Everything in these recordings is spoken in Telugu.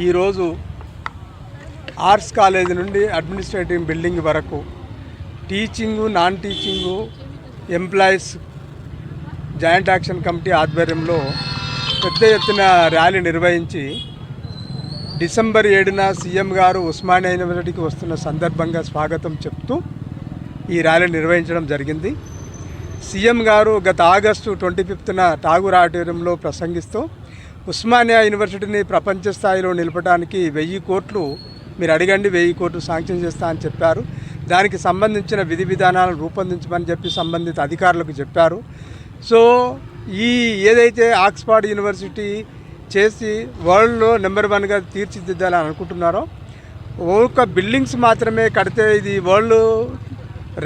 ఈరోజు ఆర్ట్స్ కాలేజ్ నుండి అడ్మినిస్ట్రేటివ్ బిల్డింగ్ వరకు teaching non teaching employees joint action committee ఆధ్వర్యంలో పెద్ద ఎత్తున ర్యాలీ నిర్వహించి డిసెంబర్ ఏడున సీఎం గారు ఉస్మానియా యూనివర్సిటీకి వస్తున్న సందర్భంగా స్వాగతం చెప్తూ ఈ ర్యాలీ నిర్వహించడం జరిగింది. సీఎం గారు గత ఆగస్టు ట్వంటీ ఫిఫ్త్న ఠాగూర్ ఆడిటోరియంలో ప్రసంగిస్తూ ఉస్మానియా యూనివర్సిటీని ప్రపంచ స్థాయిలో నిలపడానికి వెయ్యి కోట్లు మీరు అడగండి వెయ్యి కోట్లు శాంక్షన్ చేస్తా అని చెప్పారు. దానికి సంబంధించిన విధి విధానాలను రూపొందించమని చెప్పి సంబంధిత అధికారులకు చెప్పారు. సో ఈ ఏదైతే ఆక్స్ఫర్డ్ యూనివర్సిటీ చేసి వరల్డ్లో నెంబర్ వన్గా తీర్చిదిద్దాలని అనుకుంటున్నారో ఒక బిల్డింగ్స్ మాత్రమే కడితే ఇది వరల్డ్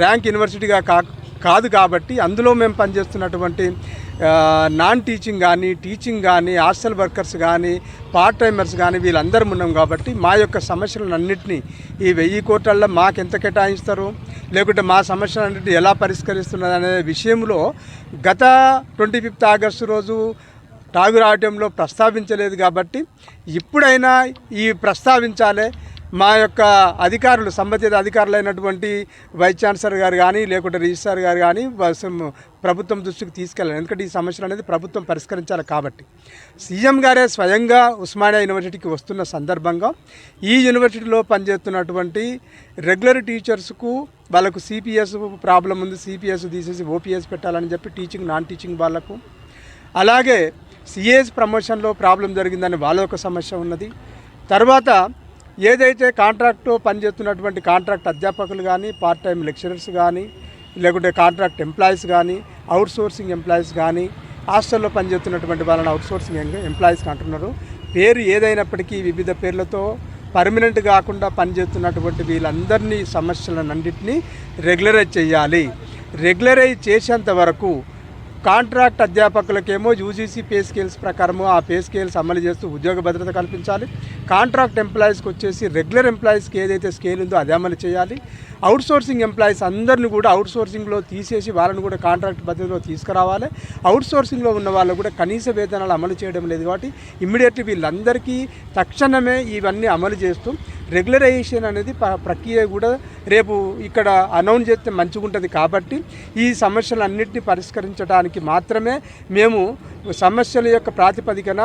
ర్యాంక్ యూనివర్సిటీగా కా కాదు కాబట్టి అందులో మేము పనిచేస్తున్నటువంటి నాన్ టీచింగ్ కానీ టీచింగ్ కానీ హాస్టల్ వర్కర్స్ కానీ పార్ట్ టైమర్స్ కానీ వీళ్ళందరం ఉన్నాం కాబట్టి మా యొక్క సమస్యలను అన్నింటినీ ఈ వెయ్యి కోట్లల్లో మాకు ఎంత కేటాయిస్తారు? లేకుంటే మా సమస్యలన్నింటినీ ఎలా పరిష్కరిస్తున్నది అనే విషయంలో గత ట్వంటీ ఫిఫ్త్ ఆగస్టు రోజు టాగు ఆడిటంలో ప్రస్తావించలేదు కాబట్టి ఇప్పుడైనా ఈ ప్రస్తావించాలి. మా యొక్క అధికారులు సంబంధిత అధికారులైనటువంటి వైస్ ఛాన్సలర్ గారు కానీ లేకుంటే రిజిస్ట్రార్ గారు కానీ ప్రభుత్వం దృష్టికి తీసుకెళ్ళాలి. ఎందుకంటే ఈ సమస్యలు అనేది ప్రభుత్వం పరిష్కరించాలి కాబట్టి. సీఎం గారే స్వయంగా ఉస్మానియా యూనివర్సిటీకి వస్తున్న సందర్భంగా ఈ యూనివర్సిటీలో పనిచేస్తున్నటువంటి రెగ్యులర్ టీచర్స్కు వాళ్ళకు సిపిఎస్ ప్రాబ్లం ఉంది సిపిఎస్ తీసేసి ఓపీఎస్ పెట్టాలని చెప్పి టీచింగ్ నాన్ టీచింగ్ వాళ్ళకు. అలాగే సిఏఎస్ ప్రమోషన్లో ప్రాబ్లం జరిగిందని వాళ్ళ ఒక సమస్య ఉన్నది. తర్వాత ఏదైతే కాంట్రాక్టు పనిచేస్తున్నటువంటి కాంట్రాక్ట్ అధ్యాపకులు కానీ పార్ట్ టైం లెక్చరర్స్ కానీ లేకుంటే కాంట్రాక్ట్ ఎంప్లాయీస్ కానీ అవుట్ సోర్సింగ్ ఎంప్లాయీస్ కానీ హాస్టల్లో పనిచేస్తున్నటువంటి వాళ్ళని అవుట్ సోర్సింగ్ ఎంప్లాయీస్ అంటున్నారు. పేరు ఏదైనప్పటికీ వివిధ పేర్లతో పర్మనెంట్ కాకుండా పనిచేస్తున్నటువంటి వీళ్ళందరినీ సమస్యలన్నింటినీ రెగ్యులరైజ్ చేయాలి. రెగ్యులరైజ్ చేసేంత వరకు కాంట్రాక్ట్ అధ్యాపకులకేమో యూజీసీ పే స్కేల్స్ ప్రకారము ఆ పే స్కేల్స్ అమలు చేస్తూ ఉద్యోగ భద్రత కల్పించాలి. కాంట్రాక్ట్ ఎంప్లాయీస్కి వచ్చేసి రెగ్యులర్ ఎంప్లాయీస్కి ఏదైతే స్కేల్ ఉందో అది అమలు చేయాలి. అవుట్ సోర్సింగ్ ఎంప్లాయీస్ అందరిని కూడా అవుట్ సోర్సింగ్లో తీసేసి వాళ్ళని కూడా కాంట్రాక్ట్ పద్ధతిలో తీసుకురావాలి. అవుట్ సోర్సింగ్లో ఉన్న వాళ్ళు కూడా కనీస వేతనాలు అమలు చేయడం లేదు కాబట్టి ఇమ్మీడియట్లీ వీళ్ళందరికీ తక్షణమే ఇవన్నీ అమలు చేస్తూ రెగ్యులరైజేషన్ అనేది ప- ప్రక్రియ కూడా రేపు ఇక్కడ అనౌన్స్ చేస్తే మంచిగుంటుంది కాబట్టి ఈ సమస్యలన్నింటినీ పరిష్కరించడానికి మాత్రమే మేము సమస్యల యొక్క ప్రాతిపదికన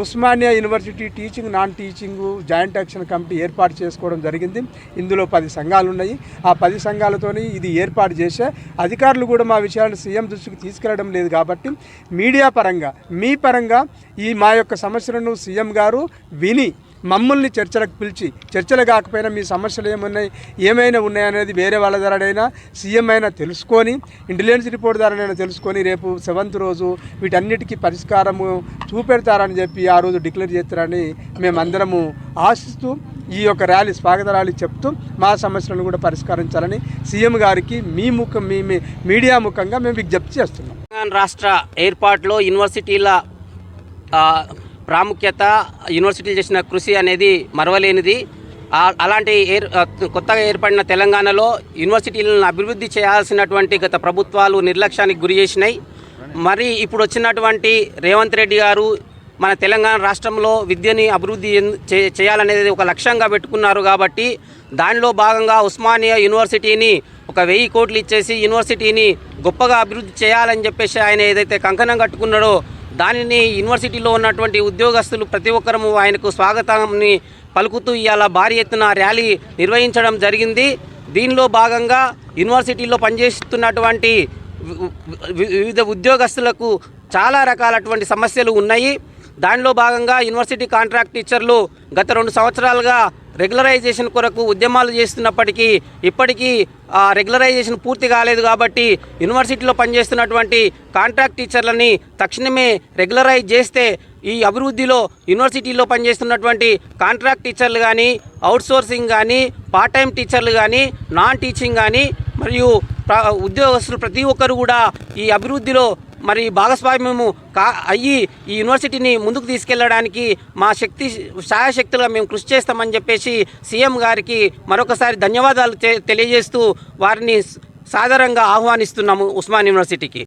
Osmania university teaching non teaching joint action committee ఏర్పాటు చేసుకోవడం జరిగింది. ఇందులో పది సంఘాలు ఉన్నాయి ఆ పది సంఘాలతోని ఇది ఏర్పాటు చేసే అధికారులు కూడా మా విషయాలను సీఎం దృష్టికి తీసుకెళ్ళడం లేదు కాబట్టి మీడియా పరంగా మీ పరంగా ఈ మా యొక్క సమస్యలను సీఎం గారు విని మమ్మల్ని చర్చలకు పిలిచి చర్చలు కాకపోయినా మీ సమస్యలు ఏమున్నాయి ఏమైనా ఉన్నాయనేది వేరే వాళ్ళ ద్వారానైనా సీఎం అయినా తెలుసుకొని ఇంటెలిజెన్స్ రిపోర్ట్ ద్వారానైనా తెలుసుకొని రేపు సెవెంత్ రోజు వీటన్నిటికీ పరిష్కారము చూపెడతారని చెప్పి ఆ రోజు డిక్లేర్ చేస్తారని మేమందరము ఆశిస్తూ ఈ యొక్క ర్యాలీ స్వాగత ర్యాలీ చెప్తూ మా సమస్యలను కూడా పరిష్కరించాలని సీఎం గారికి మీ ముఖం మీ మీడియా ముఖంగా మేము విజ్ఞప్తి చేస్తున్నాం. తెలంగాణ రాష్ట్ర ఏర్పాటులో యూనివర్సిటీల ప్రాముఖ్యత యూనివర్సిటీలు చేసిన కృషి అనేది మరవలేనిది. అలాంటి ఏర్ కొత్తగా ఏర్పడిన తెలంగాణలో యూనివర్సిటీలను అభివృద్ధి చేయాల్సినటువంటి గత ప్రభుత్వాలు నిర్లక్ష్యానికి గురి చేసినాయి. మరి ఇప్పుడు వచ్చినటువంటి రేవంత్ రెడ్డి గారు మన తెలంగాణ రాష్ట్రంలో విద్యని అభివృద్ధి చే- చేయాలనేది ఒక లక్ష్యంగా పెట్టుకున్నారు కాబట్టి దానిలో భాగంగా ఉస్మానియా యూనివర్సిటీని ఒక వెయ్యి కోట్లు ఇచ్చేసి యూనివర్సిటీని గొప్పగా అభివృద్ధి చేయాలని చెప్పేసి ఆయన ఏదైతే కంకణం కట్టుకున్నాడో దానిని యూనివర్సిటీలో ఉన్నటువంటి ఉద్యోగస్తులు ప్రతి ఒక్కరము ఆయనకు స్వాగతాన్ని పలుకుతూ ఇవాళ భారీ ఎత్తున ర్యాలీ నిర్వహించడం జరిగింది దీనిలో భాగంగా యూనివర్సిటీలో పనిచేస్తున్నటువంటి వివిధ ఉద్యోగస్తులకు చాలా రకాలటువంటి సమస్యలు ఉన్నాయి దానిలో భాగంగా యూనివర్సిటీ కాంట్రాక్ట్ టీచర్లు గత రెండు సంవత్సరాలుగా రెగ్యులరైజేషన్ కొరకు ఉద్యమాలు చేస్తున్నప్పటికీ ఇప్పటికీ ఆ రెగ్యులరైజేషన్ పూర్తి కాలేదు కాబట్టి యూనివర్సిటీలో పనిచేస్తున్నటువంటి కాంట్రాక్ట్ టీచర్లని తక్షణమే రెగ్యులరైజ్ చేస్తే ఈ అభివృద్ధిలో యూనివర్సిటీలో పనిచేస్తున్నటువంటి కాంట్రాక్ట్ టీచర్లు కానీ అవుట్సోర్సింగ్ కానీ పార్ట్ టైం టీచర్లు కానీ నాన్ టీచింగ్ కానీ మరియు ప్ర- ఉద్యోగస్తులు ప్రతి ఒక్కరు కూడా ఈ అభివృద్ధిలో మరి భాగస్వామ్యము కా అయ్యి ఈ యూనివర్సిటీని ముందుకు తీసుకెళ్ళడానికి మా శక్తి శాయశక్తులుగా మేము కృషి చేస్తామని చెప్పేసి సీఎం గారికి మరొకసారి ధన్యవాదాలు తె- తెలియజేస్తూ వారిని సాధారణంగా ఆహ్వానిస్తున్నాము ఉస్మాన్ యూనివర్సిటీకి.